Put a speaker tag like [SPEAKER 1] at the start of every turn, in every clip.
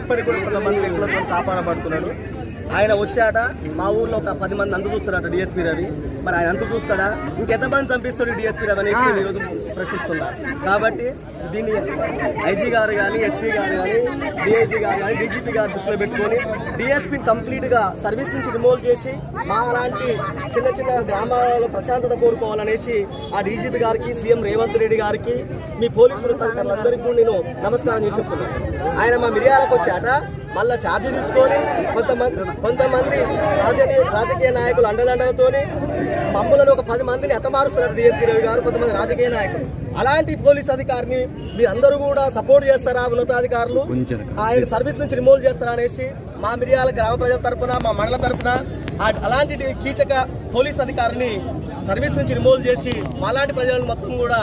[SPEAKER 1] ఇప్పటికి కూడా కొంతమంది వ్యక్తులతో కాపాడబడుతున్నారు. ఆయన వచ్చాట మా ఊర్లో ఒక పది మంది అంత చూస్తాడట డిఎస్పీ రవి మరి ఆయన అంత చూస్తాడా? ఇంకెంతమంది చంపిస్తాడు డిఎస్పీ రవి అనేసి నేను ఈరోజు ప్రశ్నిస్తున్నారు కాబట్టి దీన్ని ఐజీ గారు కానీ ఎస్పీ గారు కానీ డిఐజీ గారు కానీ డీజీపీ గారు దృష్టిలో పెట్టుకొని డిఎస్పీని కంప్లీట్గా సర్వీస్ నుంచి రిమూవ్ చేసి మా లాంటి చిన్న చిన్న గ్రామాలలో ప్రశాంతత కోరుకోవాలనేసి ఆ డీజీపీ గారికి సీఎం రేవంత్ రెడ్డి గారికి మీ పోలీసులు తదితరులందరికీ కూడా నేను నమస్కారం చేసి చెప్తున్నాను. ఆయన మా మిరియాలకు వచ్చాట మళ్ళా ఛార్జ్ తీసుకొని కొంతమంది కొంతమంది రాజకీయ రాజకీయ నాయకులు అండదండలతోని మమ్మల్ని ఒక పది మందిని ఎతమారుస్తున్నారు డిఎస్పీ రవి గారు కొంతమంది రాజకీయ నాయకులు. అలాంటి పోలీస్ అధికారిని మీరందరూ కూడా సపోర్ట్ చేస్తారా ఉన్నతాధికారులు ఆయన సర్వీస్ నుంచి రిమూవ్ చేస్తారా అనేసి మా మిరియాల గ్రామ ప్రజల తరపున మా మండల తరపున ఆ- అలాంటి కీచక పోలీస్ అధికారిని సర్వీస్ నుంచి రిమూవ్ చేసి మాలాంటి ప్రజలను మొత్తం కూడా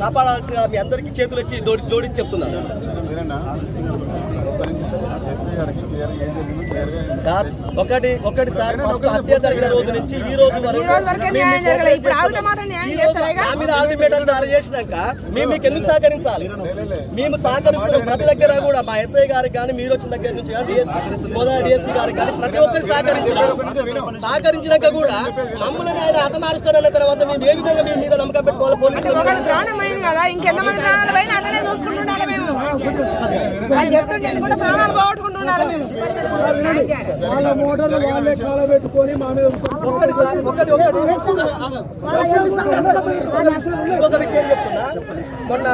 [SPEAKER 1] కాపాడాల్సిన మీ అందరికీ చేతులు ఇచ్చి జోడి జోడించి చెప్తున్నాను. సార్ ఒకటి ఒకటి సార్ ఫస్ట్ హత్య జరిగిన రోజు నుంచి ఈ రోజు మీద అల్టిమేటం జారీ చేసినాక మేము మీకు ఎందుకు సహకరించాలి? మేము సహకరిస్తున్నాం ప్రతి దగ్గర కూడా మా ఎస్ఐ గారికి కానీ మీరు వచ్చిన దగ్గర నుంచి కానీ డిఎస్పీ గారికి కానీ ప్రతి ఒక్కరికి సహకరించారు సహకరించినాక కూడా మమ్మల్ని ఆయన హతమారుస్తాడన్న తర్వాత మేము ఏ విధంగా మీ మీద నమ్మకం పెట్టుకోవాలి? పోలీసులు
[SPEAKER 2] పోయింది కదా ఇంకెంతమంది ప్రాణాలు పోయినా అట్లనే చూసుకుంటుండాలి మేము. వాళ్ళు చెప్తుంటే కూడా ప్రాణాలు పోగొట్టుకుంటున్నారు మేము.
[SPEAKER 3] వాళ్ళ మోటార్లు వాళ్ళే కాలబెట్టుకొని మా మీద
[SPEAKER 1] విషయం చెప్తున్నా మొన్న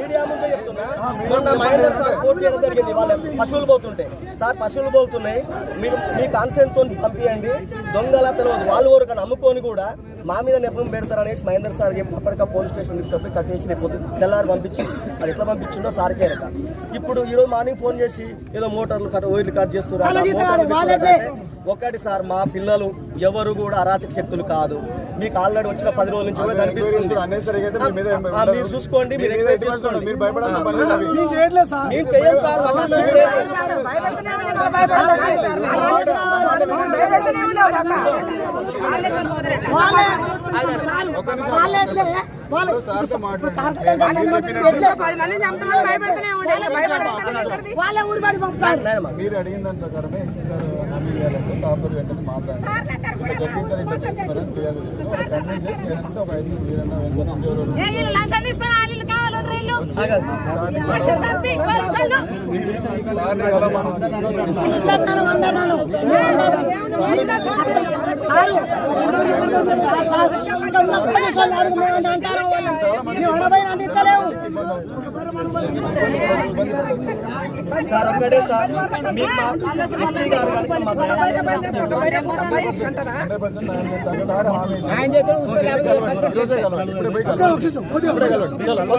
[SPEAKER 1] మీడియా ముందే చెప్తున్నా. మొన్న మహేందర్ సార్ కోర్టు చేయడం జరిగింది. వాళ్ళ పశువులు పోతుంటే. సార్ పశువులు పోతున్నాయి. మీరు మీ కాన్సెంట్తో పంపించండి దొంగల తెలియదు వాళ్ళు ఊరికి నమ్ముకొని కూడా మా మీద నెపం పెడతారు అనేసి మహేందర్ సార్ చెప్పి అప్పటికా పోలీస్ స్టేషన్ తీసుకొని కట్టేసి రేపు తెల్లారి పంపించి అది ఎట్లా పంపించిండో సార్కే ఎరక. ఇప్పుడు ఈ రోజు మార్నింగ్ ఫోన్ చేసి ఏదో మోటార్లు కట్ ఓయిల్ కట్ చేస్తున్నారు ఒకటి సార్ మా పిల్లలు ఎవరు కూడా అరాచక శక్తులు కాదు. మీకు ఆల్రెడీ వచ్చిన పది రోజుల నుంచి కూడా కనిపిస్తుంది.
[SPEAKER 4] అనేసరికి అయితే మీ మీద ఏం-
[SPEAKER 1] ఆ, మీరు చూసుకోండి మీరు చేసుకోండి.
[SPEAKER 3] మేము సార్.
[SPEAKER 5] వాళ్ళ ఊరు బడి పంపుతారు
[SPEAKER 4] మీరు అడిగిన దాని ప్రకారమే ఎస్పీ గారు హామీ ఇవ్వాలంటే తాపూర్ వెంటనే మాట్లాడండి ఇట్లా జరిగిందని ఇట్లా చేస్తున్నారని ఫిర్యాదు చేసి ఒక కన్వీన్ చేసి నేనంతా ఒక ఐదు వీరన్న వెంకన్న ఎవరెవరు
[SPEAKER 1] ఆగదు.
[SPEAKER 4] సార్ని ఎలా మనం
[SPEAKER 5] ఇద్దరు వందనాలు అంటారు ఎనభై అంటే ఇస్తలేవు
[SPEAKER 1] సార్ ఒక్కడే సార్ మీకు మా